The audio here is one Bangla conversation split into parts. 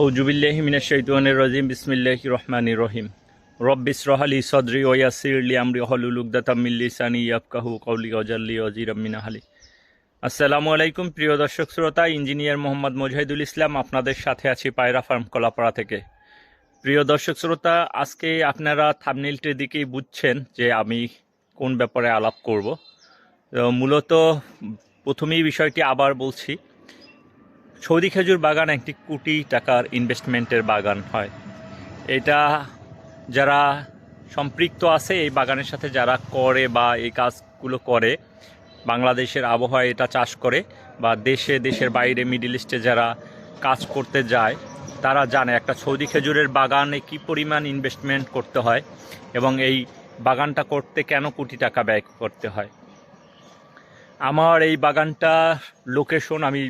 আউজুবিল্লাহি মিনাশ শাইতানির রাজিম, বিসমিল্লাহির রহমানির রহিম। রব্বিস রহালি সদরি ওয়াসিরলি আমরি হলুল উকদাতাম মিন লিসানি ইয়াফকাহু কওলি ওয়াজাল্লি ওয়াজিরাম মিন আহলি। আসসালামু আলাইকুম, প্রিয় দর্শক শ্রোতা, ইঞ্জিনিয়ার মোহাম্মদ মুজাহিদুল ইসলাম আপনাদের সাথে আছি পায়রা ফার্ম কলাপাড়া থেকে। প্রিয় দর্শক শ্রোতা, আজকে আপনারা থামনেলটির দিকেই বুঝছেন যে আমি কোন ব্যাপারে আলাপ করব। মূলত প্রথমেই বিষয়টি আবার বলছি সৌদি খেজুর বাগান একটি কোটি টাকার ইনভেস্টমেন্টের বাগান হয়। এটা যারা সম্পৃক্ত আছে, এই বাগানের সাথে যারা করে বা এই কাজগুলো করে, বাংলাদেশের আবহাওয়া এটা চাষ করে বা দেশে, দেশের বাইরে মিডিল ইস্টে যারা কাজ করতে যায়, তারা জানে একটা সৌদি খেজুরের বাগানে কি পরিমাণ ইনভেস্টমেন্ট করতে হয় এবং এই বাগানটা করতে কেন কোটি টাকা ব্যয় করতে হয়। আমার এই বাগানটার লোকেশন আমি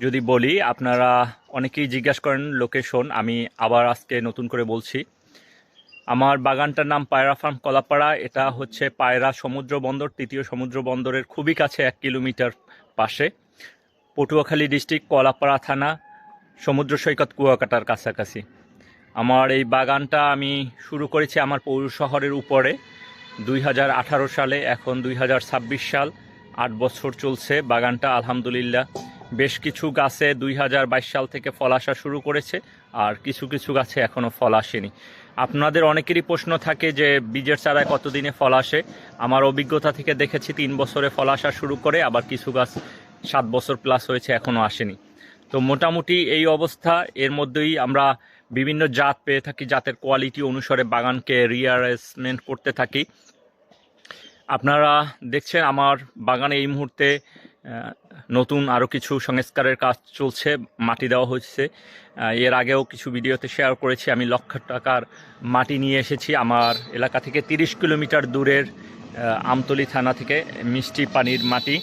যদি বলি, আপনারা অনেকেই জিজ্ঞাসা করেন লোকেশন আমি আবার আজকে নতুন করে বলছি। আমার বাগানটার নাম পায়রা ফার্ম কলাপাড়া। এটা হচ্ছে পায়রা সমুদ্র বন্দর, তৃতীয় সমুদ্র বন্দরের খুবই কাছে এক কিলোমিটার পাশে। পটুয়াখালী ডিস্ট্রিক্ট, কলাপাড়া থানা, সমুদ্র সৈকত কুয়াকাটার কাছাকাছি। আমার এই বাগানটা আমি শুরু করেছি আমার পৌর শহরের উপরে দুই হাজার আঠারো সালে। এখন দুই হাজার ছাব্বিশ সাল, আট বছর চলছে বাগানটা, আলহামদুলিল্লাহ। বেশ কিছু গাছে দুই হাজার বাইশ সাল থেকে ফল আসা শুরু করেছে, আর কিছু কিছু গাছে এখনও ফল আসেনি। আপনাদের অনেকেরই প্রশ্ন থাকে যে, বীজের চারায় কতদিনে ফল আসে? আমার অভিজ্ঞতা থেকে দেখেছি তিন বছরে ফল আসা শুরু করে, আবার কিছু গাছ সাত বছর প্লাস হয়েছে এখনও আসেনি। তো মোটামুটি এই অবস্থা, এর মধ্যেই আমরা বিভিন্ন জাত পেয়ে থাকি, জাতের কোয়ালিটি অনুসারে বাগানকে রিয়ারেসমেন্ট করতে থাকি। আপনারা দেখছেন, আমার বাগানে এই মুহূর্তে নতুন আরও কিছু সংস্কারের কাজ চলছে, মাটি দেওয়া হচ্ছে এর আগেও কিছু ভিডিওতে শেয়ার করেছি, আমি লক্ষ টাকার মাটি নিয়ে এসেছি। আমার এলাকা থেকে তিরিশ কিলোমিটার দূরের আমতলী থানা থেকে মিষ্টি পানির মাটি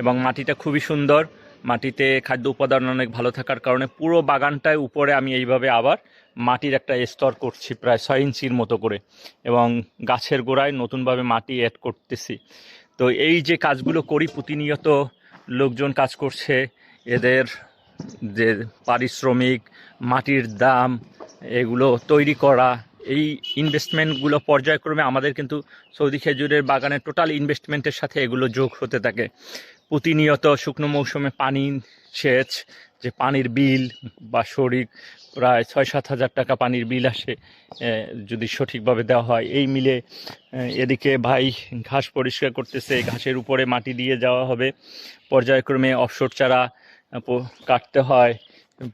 এবং মাটিটা খুবই সুন্দর। মাটিতে খাদ্য উপাদান অনেক ভালো থাকার কারণে পুরো বাগানটায় উপরে আমি এইভাবে আবার মাটির একটা স্তর করছি, প্রায় ছয় ইঞ্চির মতো করে এবং গাছের গোড়ায় নতুনভাবে মাটি অ্যাড করতেছি। তো এই যে কাজগুলো করি প্রতিনিয়ত লোকজন কাজ করছে, এদের যে পারিশ্রমিক, মাটির দাম, এগুলো তৈরি করা, এই ইনভেস্টমেন্টগুলো পর্যায়ক্রমে আমাদের কিন্তু সৌদি খেজুরের বাগানের টোটাল ইনভেস্টমেন্টের সাথে এগুলো যোগ হতে থাকে। প্রতিনিয়ত শুকনো মৌসুমে পানি সেচ, যে পানির বিল বা শরীর প্রায় ছয় সাত হাজার টাকা পানির বিল আসে যদি সঠিকভাবে দেওয়া হয়। এই মিলে এদিকে ভাই ঘাস পরিষ্কার করতেছে, ঘাসের উপরে মাটি দিয়ে যাওয়া হবে। পর্যায়ক্রমে অফসর চারা কাটতে হয়।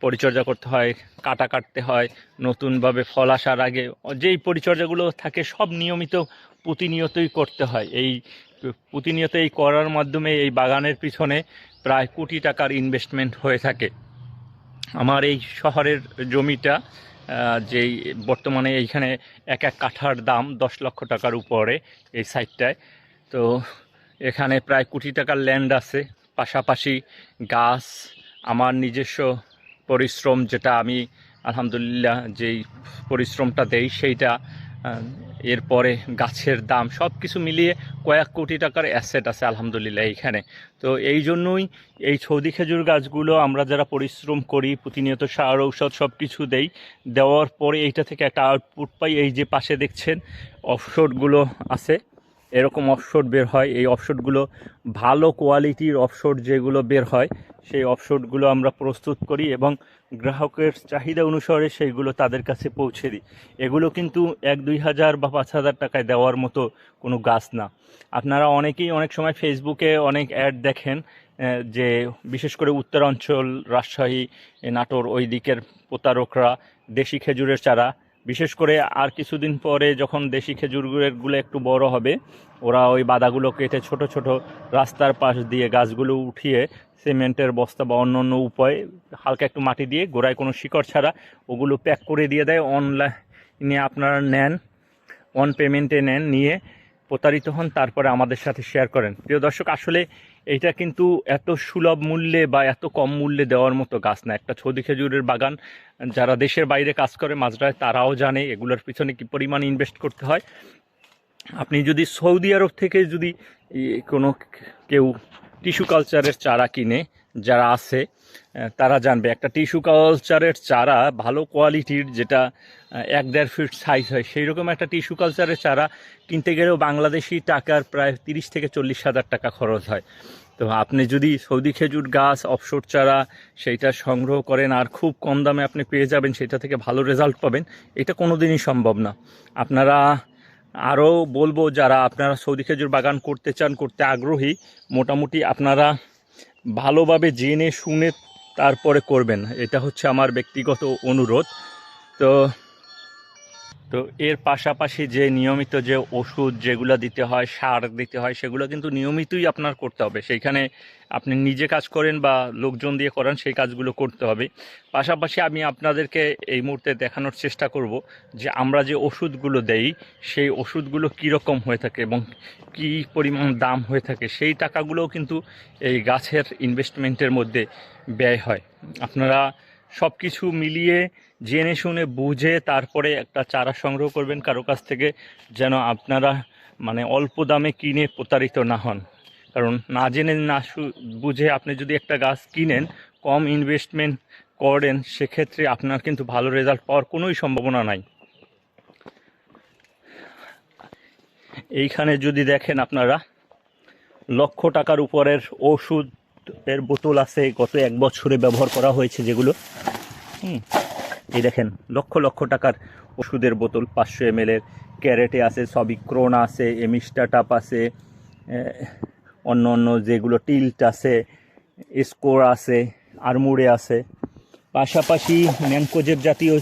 পরিচর্যা করতে হয়, কাটা কাটতে হয়, নতুনভাবে ফল আসার আগে যেই পরিচর্যাগুলো থাকে সব নিয়মিত প্রতিনিয়তই করতে হয়। এই প্রতিনিয়ত এই করার মাধ্যমে এই বাগানের পিছনে প্রায় কোটি টাকার ইনভেস্টমেন্ট হয়ে থাকে। আমার এই শহরের জমিটা যেই বর্তমানে এইখানে এক এক কাঠার দাম দশ লক্ষ টাকার উপরে এই সাইডটায় তো এখানে প্রায় কোটি টাকার ল্যান্ড আছে। পাশাপাশি গাছ, আমার নিজস্ব পরিশ্রম যেটা আমি, আলহামদুলিল্লাহ, যেই পরিশ্রমটা দেই সেইটা এরপরে গাছের দাম সব কিছু মিলিয়ে কয়েক কোটি টাকার অ্যাসেট আছে আলহামদুলিল্লাহ এইখানে। তো এই জন্যই এই সৌদি খেজুর গাছগুলো আমরা যারা পরিশ্রম করি, প্রতিনিয়ত সার, ঔষধ সব কিছু দেই, দেওয়ার পরে এইটা থেকে একটা আউটপুট পাই। এই যে পাশে দেখছেন অফশোটগুলো আছে। এরকম অফশোট বের হয়। এই অফশোটগুলো ভালো কোয়ালিটির অফশোট যেগুলো বের হয়, সেই অফশোটগুলো আমরা প্রস্তুত করি এবং গ্রাহকের চাহিদা অনুসারে সেইগুলো তাদের কাছে পৌঁছে দিই। এগুলো কিন্তু এক, দুই হাজার বা পাঁচ হাজার টাকায় দেওয়ার মতো কোনো গাছ না। আপনারা অনেকেই অনেক সময় ফেসবুকে অনেক অ্যাড দেখেন যে বিশেষ করে উত্তরাঞ্চল, রাজশাহী নাটোর ওই দিকের প্রতারকরা, দেশি খেজুরের চারা বিশেষ করে আর কিছুদিন পরে যখন দেশি খেজুরগুলো একটু বড় হবে, ওরা ওই বাদাগুলো কেটে ছোট ছোট রাস্তার পাশ দিয়ে গাছগুলো উঠিয়ে সিমেন্টের বস্তা বা অন্য অন্য উপায়ে হালকা একটু মাটি দিয়ে গোড়ায় কোনো শিকড় ছাড়া ওগুলো প্যাক করে দিয়ে দেয়। অনলাইনে আপনারা নেন, অন পেমেন্টে নেন, নিয়ে প্রতারিত হন, তারপরে আমাদের সাথে শেয়ার করেন। প্রিয় দর্শক, আসলে এইটা কিন্তু এত সুলভ মূল্যে বা এত কম মূল্যে দেওয়ার মতো গাছ না। একটা ছদি খেজুরের বাগান, যারা দেশের বাইরে কাজ করে মাজরায় তারাও জানে এগুলোর পিছনে কি পরিমাণ ইনভেস্ট করতে হয়। আপনি যদি সৌদি আরব থেকে যদি কোনো কেউ টিস্যু কালচারের চারা কিনে যারা আছে তারা জানবে। একটা টিস্যু কালচারের চারা ভালো কোয়ালিটির যেটা এক দেড় ফিট সাইজ হয় সেই রকম একটা টিস্যু কালচারের চারা কিনতে গেলেও বাংলাদেশি টাকার প্রায় তিরিশ থেকে চল্লিশ হাজার টাকা খরচ হয়। তো আপনি যদি সৌদি খেজুর গাছ অফশোর চারা সেইটা সংগ্রহ করেন আর খুব কম দামে আপনি পেয়ে যাবেন, সেটা থেকে ভালো রেজাল্ট পাবেন, এটা কোনো দিনই সম্ভব না। আপনারা আরও বলব, যারা আপনারা সৌদি খেজুর বাগান করতে চান, করতে আগ্রহী, মোটামুটি আপনারা ভালোভাবে জেনে শুনে তারপরে করবেন। এটা হচ্ছে আমার ব্যক্তিগত অনুরোধ। তো তো এর পাশাপাশি যে নিয়মিত যে ওষুধ যেগুলো দিতে হয়, সার দিতে হয়, সেগুলো কিন্তু নিয়মিতই আপনার করতে হবে। সেইখানে আপনি নিজে কাজ করেন বা লোকজন দিয়ে করেন, সেই কাজগুলো করতে হবে। পাশাপাশি আমি আপনাদেরকে এই মুহূর্তে দেখানোর চেষ্টা করব যে আমরা যে ওষুধগুলো দেই, সেই ওষুধগুলো কীরকম হয়ে থাকে এবং কী পরিমাণ দাম হয়ে থাকে, সেই টাকাগুলোও কিন্তু এই গাছের ইনভেস্টমেন্টের মধ্যে ব্যয় হয়। আপনারা সব কিছু মিলিয়ে, জেনে শুনে বুঝে তারপরে একটা চারা সংগ্রহ করবেন কারও কাছ থেকে, যেন আপনারা মানে অল্প দামে কিনে প্রতারিত না হন। কারণ না জেনে না বুঝে আপনি যদি একটা গাছ কিনেন, কম ইনভেস্টমেন্ট করেন, সেক্ষেত্রে আপনার কিন্তু ভালো রেজাল্ট পাওয়ার কোনোই সম্ভাবনা নাই। এইখানে যদি দেখেন আপনারা, লক্ষ টাকার উপরের ওষুধ এর বোতল আছে, গত এক বছরে ব্যবহার করা হয়েছে যেগুলো। হুম, এই দেখেন, লক্ষ লক্ষ টাকার ওষুধের বোতল, পাঁচশো এম এর ক্যারেটে আছে সবিক্রোন আছে এমিস্টাটাপ আছে অন্য অন্য যেগুলো টিল্ট আছে, স্কোর আছে, আরমুড়ে আছে। পাশাপাশি ম্যানকোজেব জাতীয়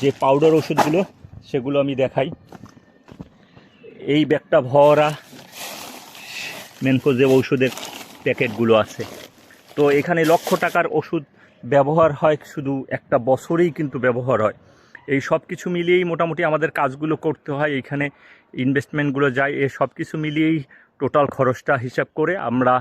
যে পাউডার ওষুধগুলো, সেগুলো আমি দেখাই। এই ব্যাগটা ভরা মেনকোজেব ওষুধের প্যাকেটগুলো আছে। তো এখানে লক্ষ টাকার ওষুধ ব্যবহার হয়, শুধু একটা বছরেই কিন্তু ব্যবহার হয়। এই সব কিছু মিলিয়েই মোটামুটি আমাদের কাজগুলো করতে হয়। এইখানে ইনভেস্টমেন্টগুলো যায়, এ সব কিছু মিলিয়েই টোটাল খরচটা হিসাব করে আমরা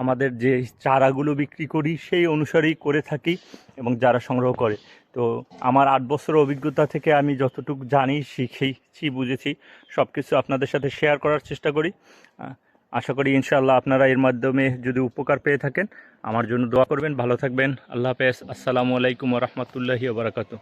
আমাদের যে চারাগুলো বিক্রি করি, সেই অনুসারেই করে থাকি এবং যারা সংগ্রহ করে। তো আমার আট বছরের অভিজ্ঞতা থেকে আমি যতটুকু জানি, শিখেছি, বুঝেছি সব কিছু আপনাদের সাথে শেয়ার করার চেষ্টা করি। আশা করি ইনশাআল্লাহ আপনারা এর মাধ্যমে যদি উপকার পেয়ে থাকেন, আমার জন্য দোয়া করবেন। ভালো থাকবেন। আল্লাহ হাফেজ। আসসালামু আলাইকুম রহমতুল্লাহি বারাকাতু